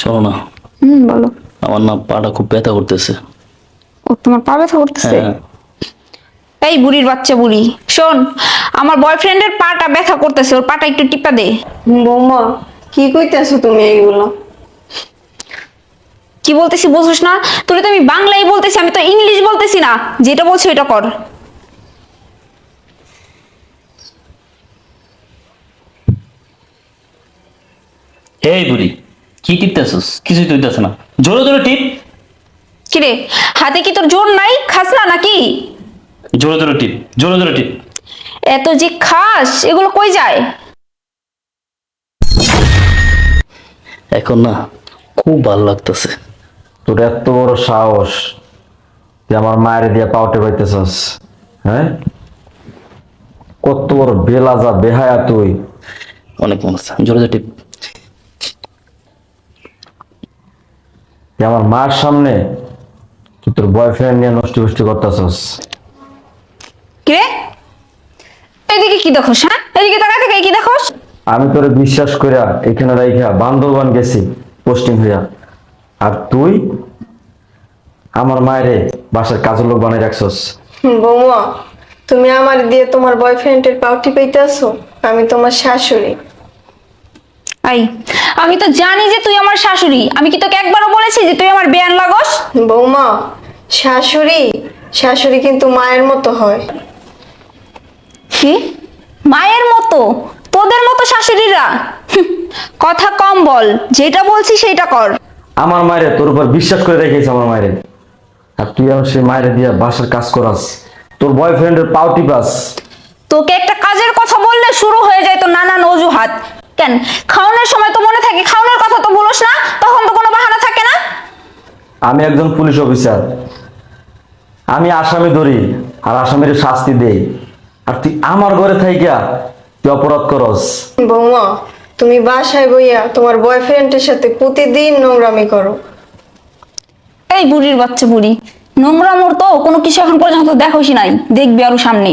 শোনো না। হুম বলো। আমার না পাটা খুব ব্যথা করতেছে। ও তোমার পা ব্যথা করতেছে? হ্যাঁ। এই বুড়ির বাচ্চা বুড়ি শোন আমার বয়ফ্রেন্ডের পাটা ব্যথা করতেছে ওর পাটা একটু টিপা দে। বৌমা কি কইতেছো তুমি এইগুলো? কি বলতেছি বুঝছিস না? তোরে তো আমি বাংলাই বলতেছি আমি তো ইংলিশ বলতেছি না। যেটা বলছো এটা কর। এই বুড়ি কি টিপতেছিস? কিছুই না। জোরে জোরে টিপ। কিরে হাতে কি তোর জোর নাই? খাস না নাকি? জোরে জোরে টিপ জোরে জোরে টিপ। এত যে খাস এগুলো কই যায়? এখন না খুব ভালো লাগতেছে। তোর এত বড় সাহস তুই আমার মায়ের দিয়া পাউটে পাইতেছস হ্যাঁ? কত বড় বেলাজা বেহায়া তুই। অনেক মনে হচ্ছে জোরে জোরে টিপ। তুই আমার মার সামনে তুই তোর বয়ফ্রেন্ড নিয়ে নষ্ট ফষ্টি করতেছস। কিরে? এদিকে কি দেখোস হ্যাঁ? এদিকে তাকা থেকে কি দেখোস? আমি তোরে বিশ্বাস কইরা এখানে রাইখা বান্দরবান গেছি পোস্টিং হইয়া। আর তুই আমার মায়েরে বাসার কাজের লোক বানাই রাখছস। বৌমা তুমি আমার দিয়ে তোমার বয়ফ্রেন্ডের পাউটি পাইতেছো আমি তোমার শাশুড়ি। আই আমি তো জানি যে তুই আমার শাশুড়ি। আমি কি তোকে একবারও বলেছি যে তুই আমার বেয়ান লাগস? বৌমা শাশুড়ি শাশুড়ি কিন্তু মায়ের মতো হয়। কি? মায়ের মতো? তোদের মতো শাশুড়িরা? কথা কম বল যেটা বলছি সেটা কর। আমার মায়েরে তোর উপর বিশ্বাস করে রেখেছে আমার মায়েরে। আর তুই আমার সেই মায়েরে দিয়া বাসার কাজ করাস। তোর বয়ফ্রেন্ডের পাউটি পাস তোকে একটা কাজের কথা বললে শুরু হয়ে যায় তো নানান অজুহাত। কেন? খাওয়ানোর সময় তো মনে থাকে খাওয়ানোর কথা তো বলোস না তখন তো কোনো বাহানা থাকে না। আমি একজন পুলিশ অফিসার। আমি আসামি ধরি আর আসামির শাস্তি দেই। আর তুই আমার ঘরে থাইকা তুই অপরাধ করস। বৌমা তুমি বাসায় বইয়া তোমার বয়ফ্রেন্ডের সাথে প্রতিদিন নোংরামি করো। এই বুড়ির বাচ্চা বুড়ি নোংরা মোর তো কোনো কিছু এখন পর্যন্ত দেখোসই নাই। দেখবি আরও সামনে।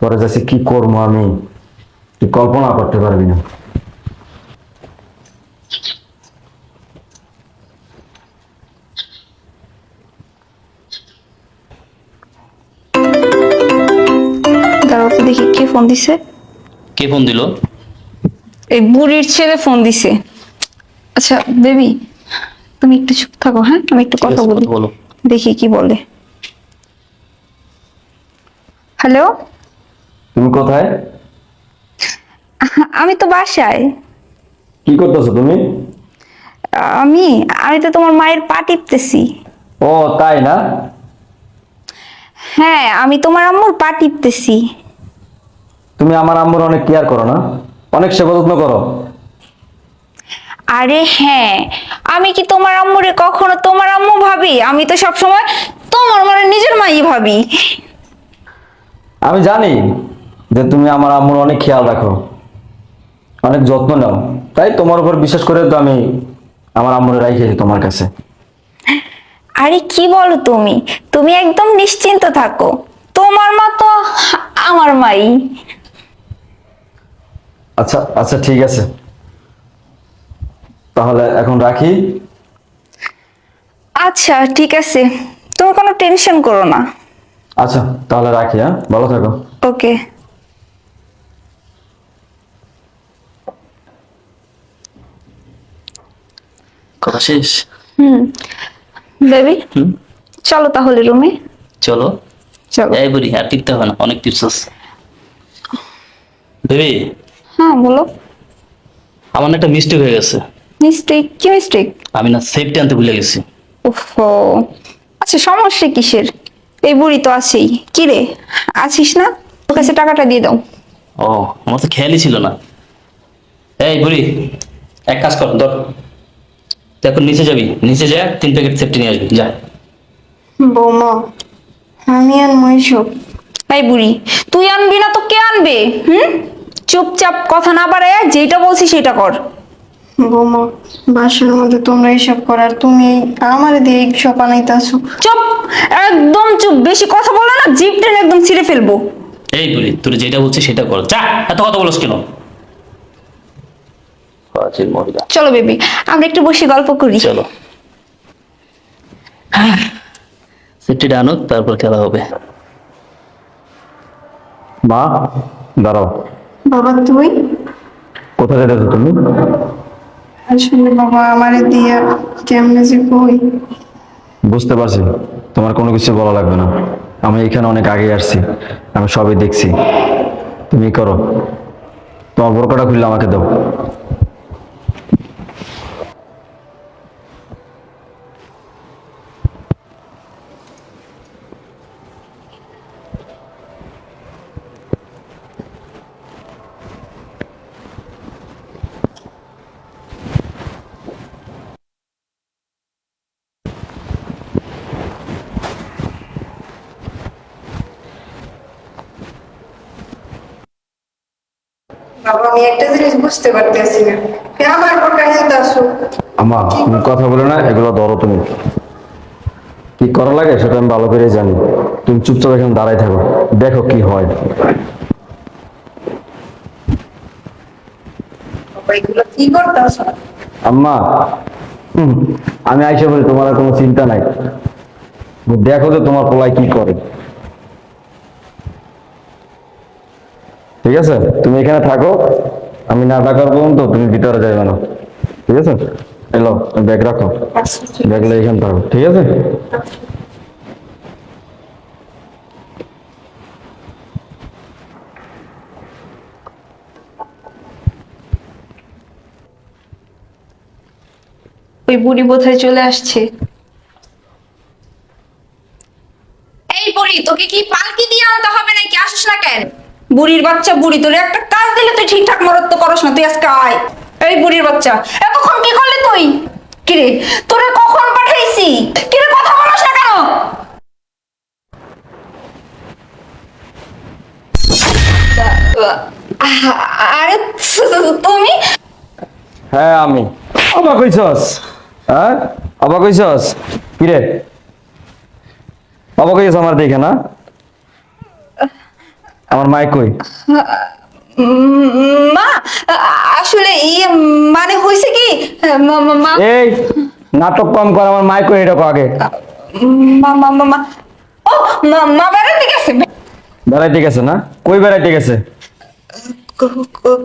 পরে যাচ্ছি কি করব আমি? তুই কল্পনা করতে পারবি না। দেখি কে ফোন দিছে? কে ফোন দিল? এই বুড়ির ছেলে ফোন দিছে। আচ্ছা বেবি তুমি একটু চুপ থাকো হ্যাঁ? আমি একটু কথা বলো। দেখি কি বলে। হ্যালো তুমি কোথায়? আমি তো বাসায়। কি করতেছো তুমি? আমি আমি তো তোমার মায়ের পা টিপতেছি। ও তাই না? হ্যাঁ আমি তোমার আম্মুর পা টিপতেছি। তুমি আমার আম্মুর অনেক কেয়ার করো না? অনেক সেবা যত্ন করো? আরে হ্যাঁ আমি কি তোমার আম্মুরে কখনো তোমার আম্মু ভাবি? আমি তো সব সময় তোমার মানে নিজের মাই ভাবি। আমি জানি যে তুমি আমার আম্মুর অনেক খেয়াল রাখো। অনেক যত্ন নাও। তাই তোমার উপর বিশ্বাস করে তো আমি আমার আম্মুরে রাখিয়েছি তোমার কাছে। আরে কি বলো তুমি? তুমি একদম নিশ্চিন্ত থাকো। তোমার মা তো আমার মাই। আচ্ছা আচ্ছা ঠিক আছে। তাহলে এখন রাখি। আচ্ছা ঠিক আছে। তুমি কোনো টেনশন করো না। আচ্ছা তাহলে রাখি হ্যাঁ? ভালো থাকো। ওকে। কথা শেষ? হুম। বেবি? হুম। চলো তাহলে রুমে। চলো। চলো। এই বুড়ি আর টিপতে হবে না অনেক টিপস আছে। বেবি? হ্যাঁ বলো। আমার একটা মিস্টেক হয়ে গেছে। মিস্টেক কি মিস্টেক আমি না সেফটি আনতে ভুলে গেছি। ওহো আচ্ছা সমস্যা কিসের? এই বুড়ি তো আছেই। কি রে? আছিস না? ওর কাছে টাকাটা দিয়ে দাও। ও আমার তো খেয়ালই ছিল না। এই বুড়ি এক কাজ কর ধর। এখন নিচে যাবি নিচে যা তিন প্যাকেট সেফটি নিয়ে আসবি যা। বৌমা আমি আর মহিষব এই বুড়ি তুই আনবি না তো কে আনবে? হুম? চুপচাপ কথা না বাড়ায় যেটা বলছি সেটা কর। বৌমা বাসার মধ্যে তোমরা এইসব করার তুমি আমার দিয়ে এইসব আনাইতেছো চুপ! একদম চুপ! বেশি কথা বলে না জিভ টেনে একদম ছিঁড়ে ফেলব। এই বুড়ি তুই যেটা বলছিস সেটা কর যা! এত কথা বলছ কেন? মহিলা। চলো বেবি আমরা একটু বসে গল্প করি। চলো। সিটিটা আনুক তারপর খেলা হবে। মা দাঁড়াও। বাবা তুই? কোথায় যেতেছো তুমি? আসলে বাবা আমারে দিয়ে কেমনে যে কই? বুঝতে পারছি। তোমার কোনো কিছু বলা লাগবে না। আমি এখানে অনেক আগে আসছি। আমি সবই দেখছি। তুমি করো। তোমার বোরকাটা খুললে আমাকে দাও। বাবা আমি একটা জিনিস বুঝতে পারতেছি না। এ আমার পর কাহিনীতে আমা তুমি কথা বলে না এগুলো ধরো তুমি। কি করা লাগে সেটা আমি ভালো করে জানি। তুমি চুপচাপ এখানে দাঁড়াই থাকো দেখো কি হয়। কি করতেছ? আম্মা আমি আইসা বলি তোমার কোনো চিন্তা নাই। দেখো যে তোমার পোলায় কি করে। ঠিক আছে? তুমি এখানে থাকো। আমি না ডাকার পর্যন্ত তুমি ভিতরে যাবে না। ঠিক আছে? এলো ব্যাগ রাখো। ব্যাগলে এখানে থাকো। ঠিক আছে? ওই বুড়ি বোধহয় চলে আসছে। এই বুড়ি তোকে কি পালকি দিয়ে আনতে হবে নাকি? আসিস না কেন? বুড়ির বাচ্চা বুড়ি তোর একটা কাজ দিলে তুই ঠিকঠাক মরত্ব করস না তুই আজকে আয়। এই বুড়ির বাচ্চা এতক্ষণ কি করলি তুই? কিরে তোরে কখন পাঠাইছি? কিরে কথা বলস না কেন? আরে তুমি? হ্যাঁ আমি। অবাক হইছস? হ্যাঁ? অবাক হইছস? কিরে? অবাক হইছস আমার দেখে না? আমার মাইক কই? মা আসলে ইয়ে মানে হয়েছে কি? মা এই নাটক কম কর আমার মাইক কই এটা আগে। মা মা মা ও মা বেড়াতে গেছে? বেড়াইতে গেছে না? কই বেড়াইতে গেছে?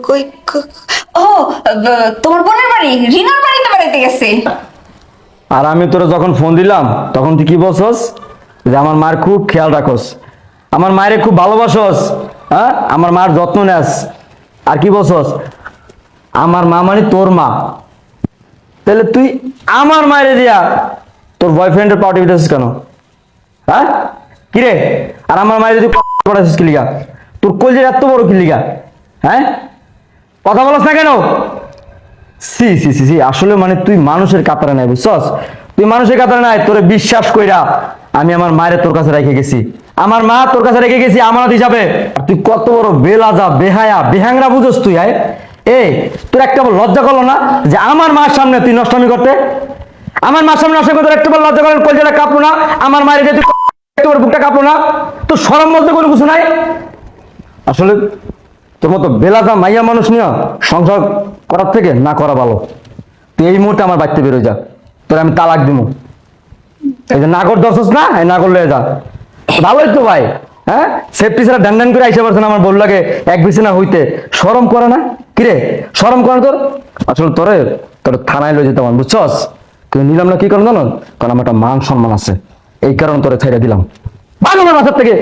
কই ও তোমার বোনের বাড়ি? রিনার বাড়িতে বেড়াইতে গেছে? আর আমি তোরা যখন ফোন দিলাম তখন তুই কি বলছস? যে আমার মার খুব খেয়াল রাখস। আমার মায়ের খুব ভালোবাসস হ্যাঁ? আমার মার যত্ন নেস। আর কি বলছস? আমার মা মানে তোর মা। তাহলে তুই আমার মায়ের দিয়া তোর বয়ফ্রেন্ডের পার্টি দিতেছিস কেন? হ্যাঁ? কিরে আর আমার মায়ের যদি পড়াছিস কি লিগা? তোর কলজের এত বড় কি লিগা? হ্যাঁ? কথা বলছ না কেন? সি সি সি সি, আসলে মানে তুই মানুষের কাতারে নাই, বুঝছস? তুই মানুষের কাতারে নাই, তোরে বিশ্বাস কইরা আমি আমার মায়ের তোর কাছে রেখে গেছি। আমার মা তোর কাছে রেখে গেছি, আমানত হিসাবে। আর তুই কত বড় বেলাজা, বেহায়া, বেহাংরা বুঝস তুই আয় এ, তোর একটা লজ্জা করল না যে আমার মার সামনে তুই নষ্টামি করতে? আমার মার সামনে নষ্ট করতে, একটা লজ্জা করেন কলজাটা কাঁপলো না? আমার মায়ের যে তুই একটা বুকটা কাঁপলো না? তোর সরম বলতে কোনো কিছু নাই? আসলে তোর মতো বেলাজা, মাইয়া মানুষ নিয়ে সংসার করার থেকে না করা ভালো। তুই এই মুহূর্তে আমার বাড়িতে বেরোয় যা। তোর আমি তালাক দিব এই যে নাগর দর্শস না? এই নাগর লয়ে যা। ভালোই তো ভাই হ্যাঁ? সেফটি ছাড়া ড্যান ড্যান করে আইসা পারছে আমার বল লাগে এক বিছানা হইতে। সরম করে না? কিরে সরম করে তোর? আসলে তোরে, তোর থানায় লই যেতাম বুঝছস? তুই নিলাম না কি কারণ জানো? কারণ আমার একটা মান সম্মান আছে। এই কারণে তোরে ছাইড়া দিলাম। ভালো মাথার থেকে।